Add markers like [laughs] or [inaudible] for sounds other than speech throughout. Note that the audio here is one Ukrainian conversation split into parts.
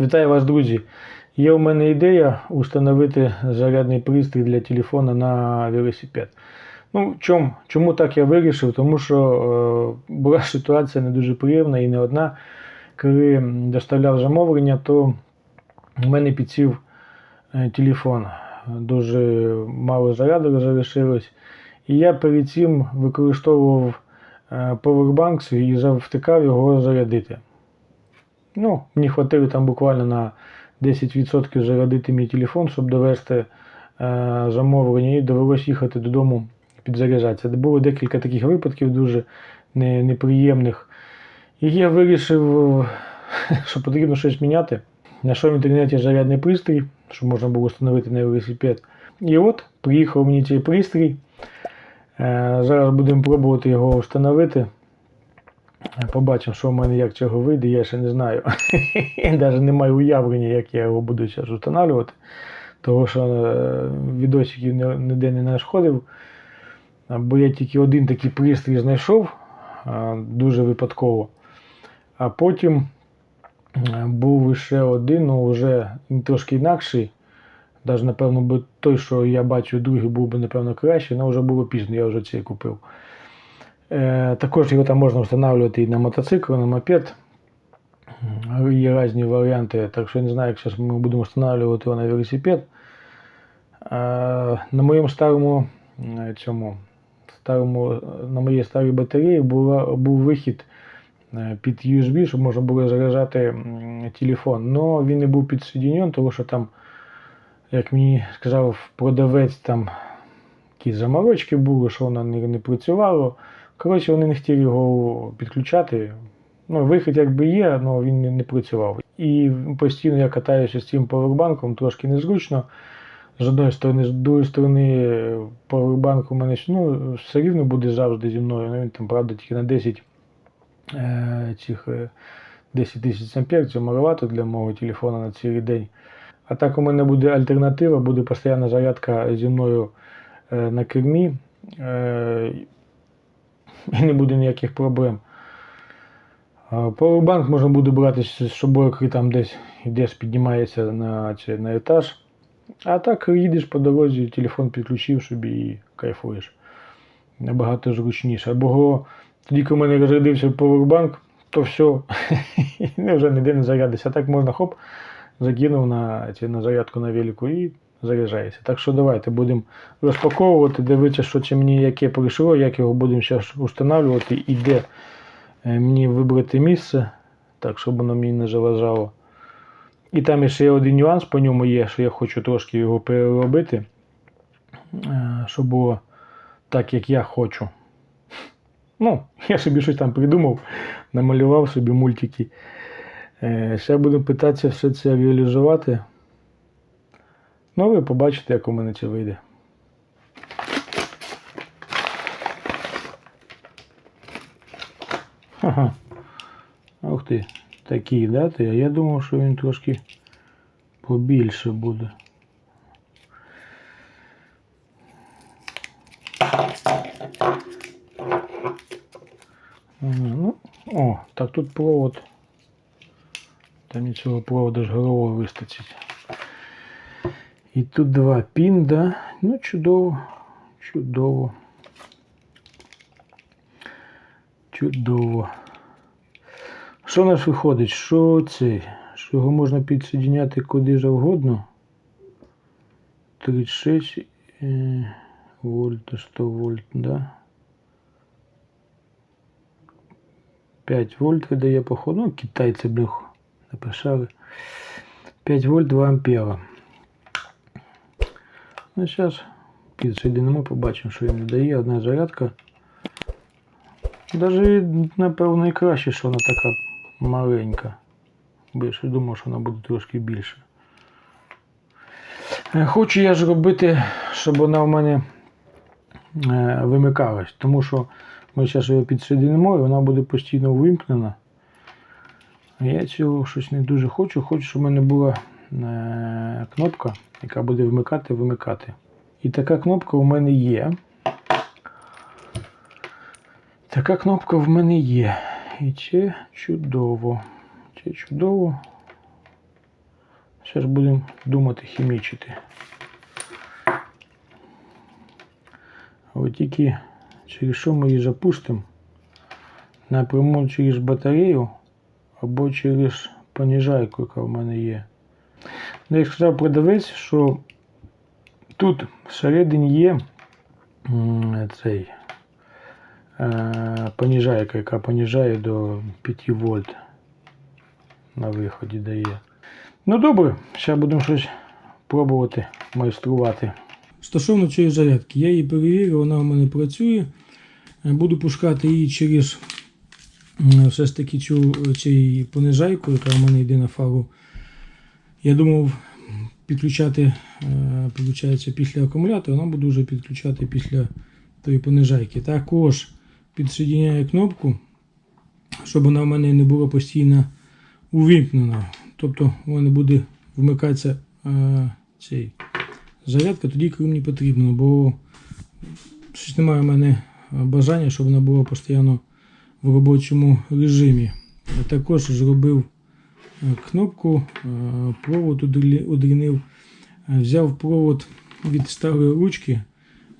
Вітаю вас, друзі! Є у мене ідея установити зарядний пристрій для телефона на велосипед. Ну, чом, чому так я вирішив? Тому що е, була [laughs] ситуація не дуже приємна і не одна. Коли доставляв замовлення, то в мене підсів е, телефон. Дуже мало заряду залишилось. І я перед цим використовував е, повербанк і завтикав його зарядити. Ну, мені хватило там буквально на 10% зарядити мій телефон, щоб довести е, замовлення, і довелось їхати додому підзаряджатися. Було декілька таких випадків дуже не, неприємних. І я вирішив, [laughs] що потрібно щось міняти. Знайшов в інтернеті зарядний пристрій, щоб можна було встановити на велосипед. І от приїхав мені цей пристрій. Е, Зараз будемо пробувати його встановити. Побачимо, що в мене як цього вийде, я ще не знаю. [laughs] Навіть не маю уявлення, як я його буду зараз встановлювати. Тому що е, відосиків ніде не знаходив. Бо я тільки один такий пристрій знайшов, дуже випадково. А потім е, був ще один, ну вже трошки інакший. Навіть, напевно, той, що я бачу, другий був би, напевно, кращий, але вже було пізно, я вже цей купив. Е, також його там можна встановлювати і на мотоцикл, і на мопед. Є різні варіанти, так що я не знаю, як зараз ми будемо встановлювати його на велосипед. Е, на моєму старому е, цьому старому, е, на моїй старій батареї була, був вихід е, під USB, щоб можна було заряджати телефон. Но він не був підсоединен, тому що там, як мені сказав продавець, там якісь заморочки були, що воно не, не працювало. Коротше, вони не хотіли його підключати. Ну, вихід якби є, але він не, працював. І постійно я катаюся з цим повербанком, трошки незручно. З одної сторони, з другої сторони, повербанк у мене ну, все рівно буде завжди зі мною. Ну, він там, правда, тільки на 10 е, цих е, 10 тисяч ампер, це маловато для мого телефона на цілий день. А так у мене буде альтернатива, буде постійна зарядка зі мною е, на кермі. Е, і не буде ніяких проблем. А Поwerbank можна буде брати з собою, коли там десь йдеш, піднімаєшся на, чи, на етаж. А так їдеш по дорозі, телефон підключив собі і кайфуєш. Набагато зручніше. Або тоді, коли мене розрядився Powerbank, то все, [laughs] вже ніде не зарядишся. А так можна хоп, закинув на, на зарядку на велику і заряджається. Так що давайте будемо розпаковувати, дивитися, що це мені яке прийшло, як його будемо зараз встановлювати і де е, мені вибрати місце, так, щоб воно мені не заважало. І там ще є один нюанс по ньому є, що я хочу трошки його переробити, е, щоб було так, як я хочу. Ну, я собі щось там придумав, намалював собі мультики. Е, Ще буду питатися все це реалізувати. Ну, ви побачите, як у мене це вийде. Ага. Ух ти, такий, да? А я думав, що він трошки побільше буде. Ну, о, так тут провод. Там нічого провода ж головою вистачить. І тут два пінда. Ну, чудово. Чудово. Чудово. Що у нас виходить? Що це? Що його можна підсоединяти куди завгодно? 36 е, вольт, 100 вольт, да? 5 вольт видає походу. Ну, китайці б їх написали. 5 вольт 2 ампера. Ну, зараз підсоединимо, побачимо, що він дає. Одна зарядка. Даже, напевно, і краще, що вона така маленька. Ще думав, що вона буде трошки більше. Хочу я ж робити, щоб вона в мене е, вимикалась, тому що ми зараз її підсоединимо і вона буде постійно вимкнена. Я цього щось не дуже хочу. Хочу, щоб в мене була кнопка, яка буде вмикати, вимикати. І така кнопка у мене є. Така кнопка в мене є. І це чудово. Це чудово. Зараз будемо думати хімічити. От тільки через що ми її запустимо? Напряму через батарею або через понижайку, яка в мене є. Ну, як сказав продавець, що тут всередині є цей е, понижайка, яка понижає до 5 вольт на виході дає. Ну добре, зараз будемо щось пробувати майструвати. Стосовно цієї зарядки, я її перевірив, вона у мене працює. Е, Буду пускати її через все ж таки цю цей понижайку, яка у мене йде на фару. Я думав підключати, е, виходить, після акумулятора, вона буду вже підключати після тої понижайки. Також підсоединяю кнопку, щоб вона в мене не була постійно увімкнена. Тобто у мене буде вмикатися е, цей зарядка тоді, коли мені потрібно, бо щось немає в мене бажання, щоб вона була постійно в робочому режимі. Я також зробив е, кнопку, е, провод удрі- удрінив, Е, взяв провод від старої ручки.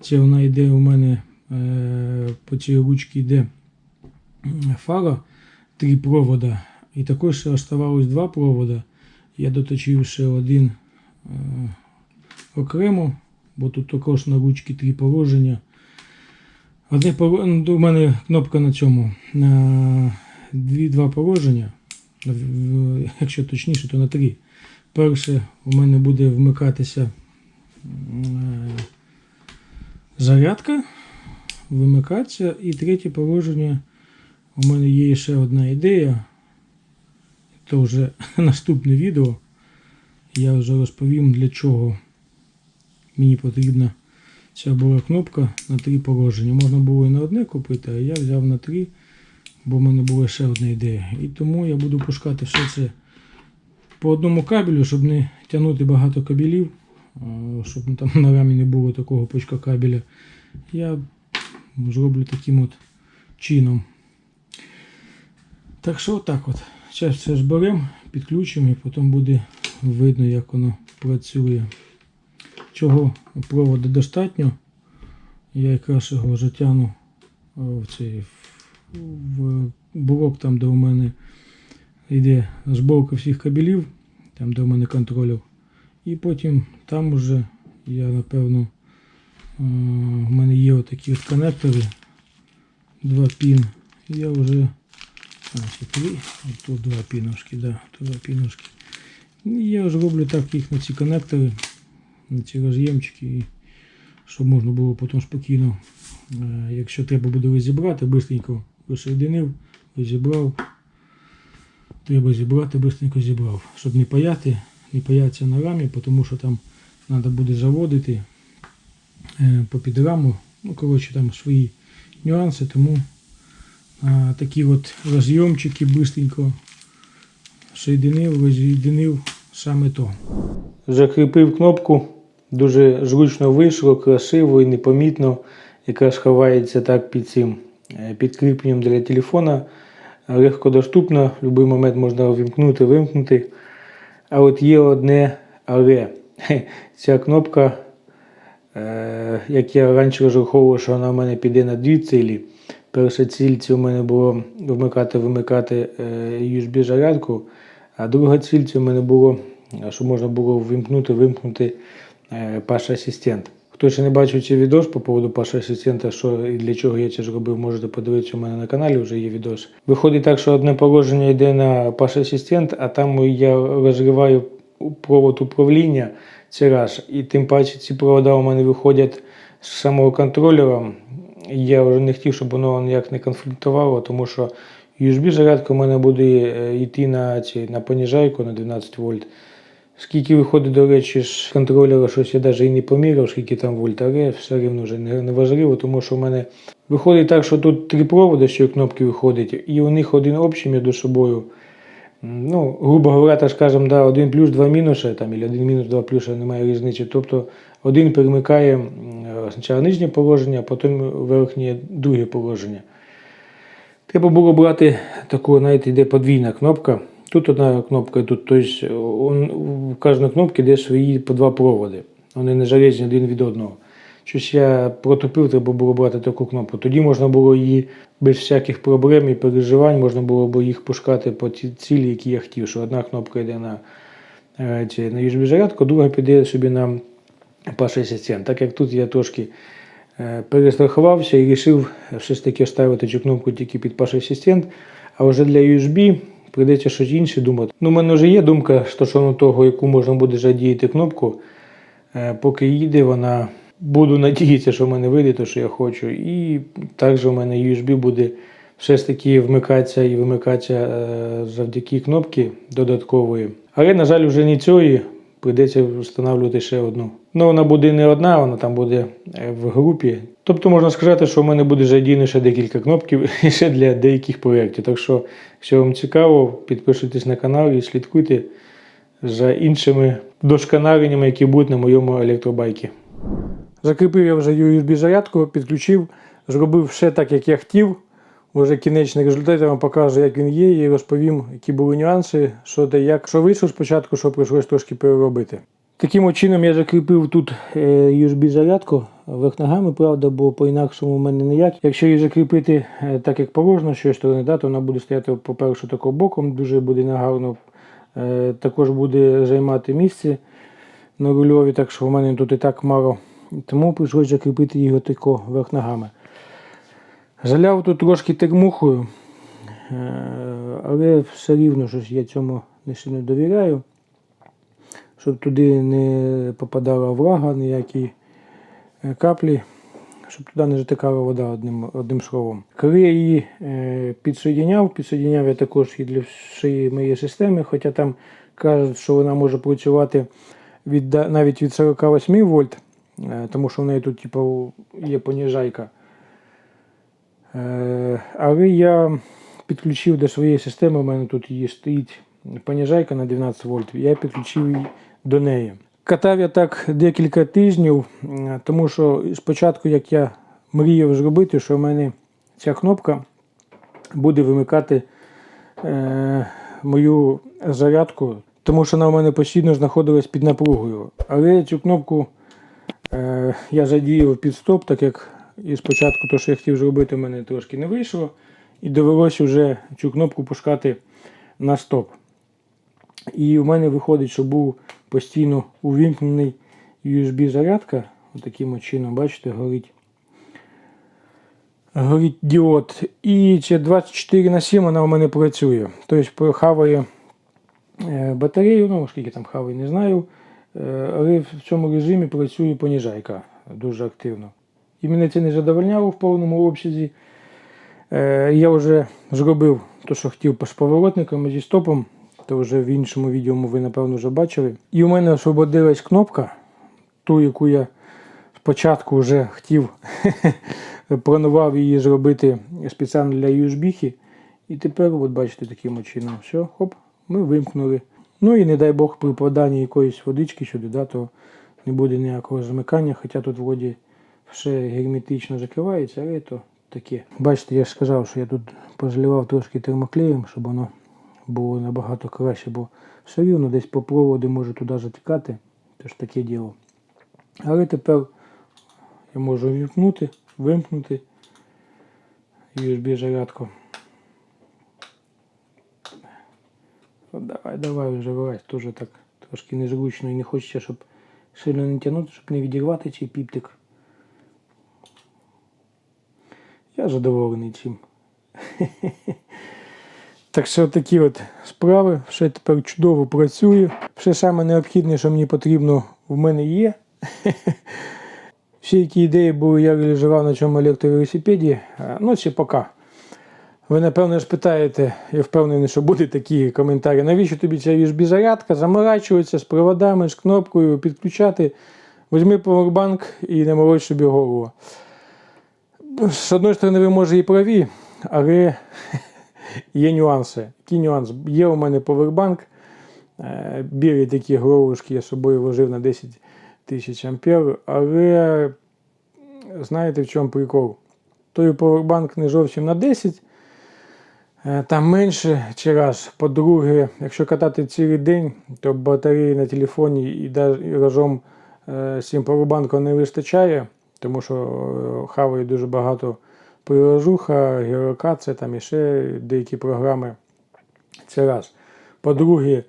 Це вона йде у мене е, по цій ручці йде фара, три провода. І також ще оставалось два провода. Я доточив ще один е, окремо, бо тут також на ручці три положення. Одне ну, у мене кнопка на цьому. На дві, два положення. Якщо точніше, то на три. Перше у мене буде вмикатися е, зарядка, вимикатися. І третє положення. У мене є ще одна ідея. Це вже [laughs] наступне відео. Я вже розповім для чого мені потрібна ця була кнопка на три положення. Можна було і на одне купити, а я взяв на три, бо в мене була ще одна ідея. І тому я буду пускати все це по одному кабелю, щоб не тягнути багато кабелів, щоб там на рамі не було такого пучка кабеля. Я зроблю таким от чином. Так що отак от. Зараз все зберемо, підключимо і потім буде видно, як воно працює. Чого проводу достатньо. Я якраз його затягну в цей в блок, там, де у мене йде зборка всіх кабелів, там, де у мене контролер. І потім там уже я напевно е, в мене є отакі от коннектори, два пін. Я вже а, три, тут два піношки, да, тут два піношки. І я вже роблю так їх на ці коннектори на ці роз'ємчики, щоб можна було потім спокійно, е, якщо треба буде розібрати, бистренько розсоєдинив, розібрав. Треба зібрати, бистренько зібрав. Щоб не паяти, не паятися на рамі, тому що там треба буде заводити е, по під раму. Ну, коротше, там свої нюанси, тому а, такі от розйомчики бистренько соєдинив, роз'єдинив саме то. Закріпив кнопку, дуже зручно вийшло, красиво і непомітно, якраз ховається так під цим підкріпленням для телефона. Легко доступно, в будь-який момент можна увімкнути, вимкнути. А от є одне але. Ця кнопка, е, як я раніше розраховував, що вона в мене піде на дві цілі. Перша ціль це у мене було вмикати-вимикати USB-зарядку, а друга ціль це у мене було, е, що можна було вимкнути, вимкнути е, Паш Асистент. Хто ще не бачив цей відос по поводу Паша Асистента, що і для чого я це зробив, можете подивитися у мене на каналі, вже є відос. Виходить так, що одне положення йде на Паш Асистент, а там я розриваю провод управління. Це раз. І тим паче ці провода у мене виходять з самого контролера. Я вже не хотів, щоб воно ніяк не конфліктувало, тому що USB-зарядка у мене буде е, йти на, ці, на понижайку на 12 вольт. Скільки виходить, до речі, з контролера, щось я навіть і не поміряв, скільки там вольт, все рівно вже не, важливо, тому що в мене виходить так, що тут три проводи, що кнопки виходять, і у них один общий між собою. Ну, грубо говоря, так скажемо, да, один плюс, два мінуси, там, або один мінус, два плюси, немає різниці. Тобто один перемикає спочатку нижнє положення, а потім верхнє друге положення. Треба було брати таку, знаєте, йде подвійна кнопка. Тут одна кнопка, тут, тобто он, в кожній кнопці є свої по два проводи. Вони не залежні один від одного. Щось я протупив, треба було брати таку кнопку. Тоді можна було її без всяких проблем і переживань, можна було б їх пускати по ті цілі, які я хотів. Що одна кнопка йде на, е, на USB зарядку, друга піде собі на Паша асистент. Так як тут я трошки е, перестрахувався і вирішив все ж таки ставити цю кнопку тільки під Паша асистент, а вже для USB прийдеться щось інше думати. Ну, у мене вже є думка стосовно того, яку можна буде задіяти кнопку. Е, Поки їде, вона буду надіятися, що в мене вийде те, що я хочу. І також у мене USB буде все ж таки вмикатися і вимикатися е, завдяки кнопки додаткової. Але, на жаль, вже не цієї. Прийдеться встановлювати ще одну. Ну, вона буде не одна, вона там буде е, в групі. Тобто можна сказати, що в мене буде задійно ще декілька кнопків [laughs] ще для деяких проєктів. Так що, якщо вам цікаво, підписуйтесь на канал і слідкуйте за іншими досконаленнями, які будуть на моєму електробайкі. Закріпив я вже USB зарядку, підключив, зробив все так, як я хотів. Уже кінечний результат я вам покажу, як він є, і розповім, які були нюанси, що де як, що вийшло спочатку, що прийшлось трошки переробити. Таким чином я закріпив тут е, USB зарядку верх ногами, правда, бо по-інакшому в мене ніяк. Якщо її закріпити е, так, як положено, цієї сторони, да, то вона буде стояти, по-перше, тако боком, дуже буде негарно. Е, також буде займати місце на рульові, так що в мене тут і так мало. Тому прийшлось закріпити його тако верх ногами. Заляв тут трошки термухою, е, але все рівно щось я цьому не довіряю, щоб туди не попадала влага, ніякі е, каплі, щоб туди не затикала вода одним, одним словом. Коли я її е, підсоєдняв, підсоєдняв я також і для всієї моєї системи, хоча там кажуть, що вона може працювати від, навіть від 48 вольт, тому що в неї тут типу, є поніжайка. Е, Але я підключив до своєї системи, у мене тут є стоїть поніжайка на 12 вольт, я підключив її до неї. Катав я так декілька тижнів, тому що спочатку, як я мріяв зробити, що в мене ця кнопка буде вимикати е, мою зарядку, тому що вона в мене постійно знаходилась під напругою. Але цю кнопку е, я задіяв під стоп, так як і спочатку те, що я хотів зробити, в мене трошки не вийшло. І довелося вже цю кнопку пускати на стоп. І у мене виходить, що був постійно увімкнений USB-зарядка. Отаким от чином, бачите, горить. Горить діод. І це 24 на 7 вона у мене працює. Тобто хаває е, батарею, ну скільки там хаває, не знаю. Е, Але в цьому режимі працює поніжайка дуже активно. І мене це не задовольняло в повному обсязі. Е, Я вже зробив те, що хотів і зі стопом. То вже в іншому відео ви, напевно, вже бачили. І у мене освободилась кнопка, ту, яку я спочатку вже хотів, [laughs] планував її зробити спеціально для USB. І тепер, от бачите, таким чином, все, хоп, ми вимкнули. Ну і не дай Бог при поданні якоїсь водички сюди, да, то не буде ніякого замикання, хоча тут вроді все герметично закривається, але то таке. Бачите, я ж сказав, що я тут позаливав трошки термоклеєм, щоб воно було набагато краще, бо все рівно десь по проводу може туди затікати. Це ж таке діло. Але тепер я можу вімкнути, вимкнути USB зарядку. От давай, давай вже вилазь, теж так трошки незручно і не хочеться, щоб сильно не тягнути, щоб не відірвати цей піптик. Я задоволений цим. Так що такі от справи, все тепер чудово працює. Все саме необхідне, що мені потрібно, в мене є. Всі, які ідеї були, я реалізував на цьому електровелосипеді. Ну, це поки. Ви, напевно, ж питаєте, я впевнений, що будуть такі коментарі. Навіщо тобі ця USB-зарядка? Заморачується з проводами, з кнопкою, підключати. Візьми повербанк і не морочь собі голову. З одної сторони, ви може і праві, але [laughs] є нюанси. Які нюанси? Є у мене повербанк, е, білі такі головушки я собою вложив на 10 тисяч ампер, але знаєте в чому прикол? Той повербанк не зовсім на 10, Е, Там менше чи раз. По-друге, якщо катати цілий день, то батареї на телефоні і разом е, з цим поwerbanком не вистачає, тому що е, хаває дуже багато приложуха, геолокація, там і ще деякі програми. Це раз. По-друге,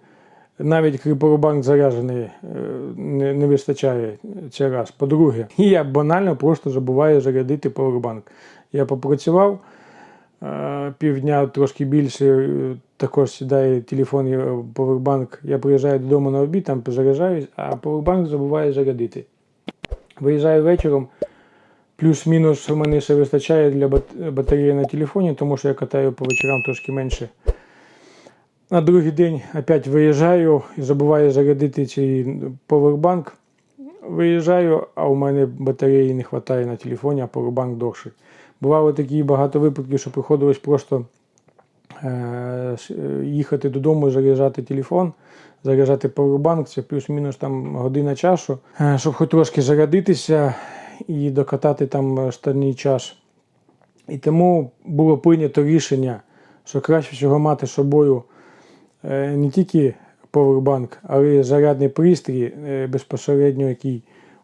навіть коли заряджений, е, не, не вистачає це раз. По-друге, [laughs] я банально просто забуваю зарядити поwerbank. Я попрацював е, півдня, трошки більше, е, також сідає телефон, е. Я приїжджаю додому на обід, там заряджаюсь, а поwerbank забуваю зарядити. Виїжджаю вечором, плюс-мінус у мене ще вистачає для батареї на телефоні, тому що я катаю по вечорам трошки менше. На другий день опять виїжджаю і забуваю зарядити цей поwerbank. Виїжджаю, а у мене батареї не вистачає на телефоні, а поwerbank довший. Бувало такі багато випадків, що приходилось просто е, їхати додому, заряджати телефон, заряджати поwerbank, це плюс-мінус там година часу, е, щоб хоч трошки зарядитися і докатати там останній час. І тому було прийнято рішення, що краще всього мати з собою е, не тільки поwerbank, але й зарядний пристрій е, безпосередньо, який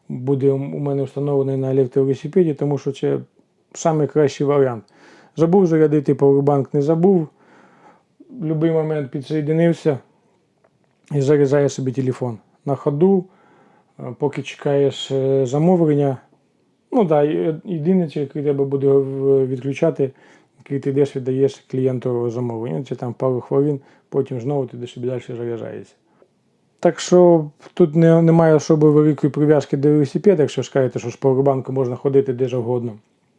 буде у мене встановлений на електровелосипеді, тому що це найкращий варіант. Забув зарядити поwerbank, не забув. В будь-який момент підсоєдинився і заряджає собі телефон. На ходу, е, поки чекаєш е, замовлення. Ну так, єдине, що треба буде відключати, коли ти йдеш, віддаєш клієнту замовлення. Це там пару хвилин, потім знову ти собі далі заряджається. Так що тут не, немає особо великої прив'язки до велосипеда, якщо скажете, що з поwerbanку можна ходити де завгодно.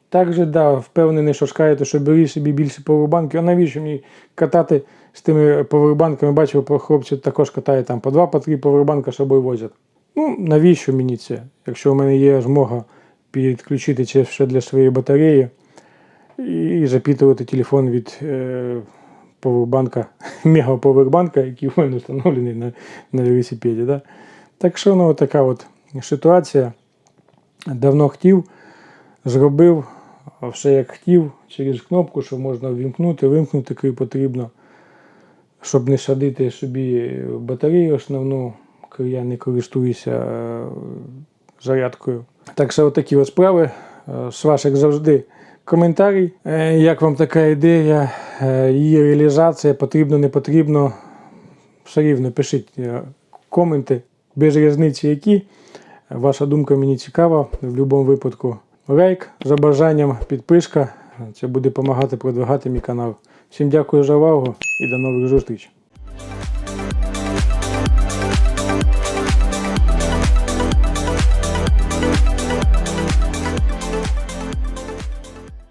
Також, да, впевнений, що скажете, що бери собі більше поwerbanків, а навіщо мені катати з тими поwerbanками? Бачив, хлопці також катають там по два, по три поwerbanка з собою возять. Ну, навіщо мені це? Якщо в мене є змога підключити це все для своєї батареї і запитувати телефон від е, повербанка, мега повербанка, який в мене встановлений на, на велосипеді. Да? Так що ну, така от ситуація. Давно хотів, зробив все як хотів, через кнопку, що можна ввімкнути, вимкнути, коли потрібно, щоб не садити собі батарею основну, коли я не користуюся е, зарядкою. Так що отакі от справи. Е, З вас, як завжди, коментарі. Е, Як вам така ідея, е, її реалізація, потрібно, не потрібно. Все рівно пишіть е, коменти, без різниці які. Ваша думка мені цікава в будь-якому випадку. Лайк за бажанням, підписка. Це буде допомагати продвигати мій канал. Всім дякую за увагу і до нових зустрічей.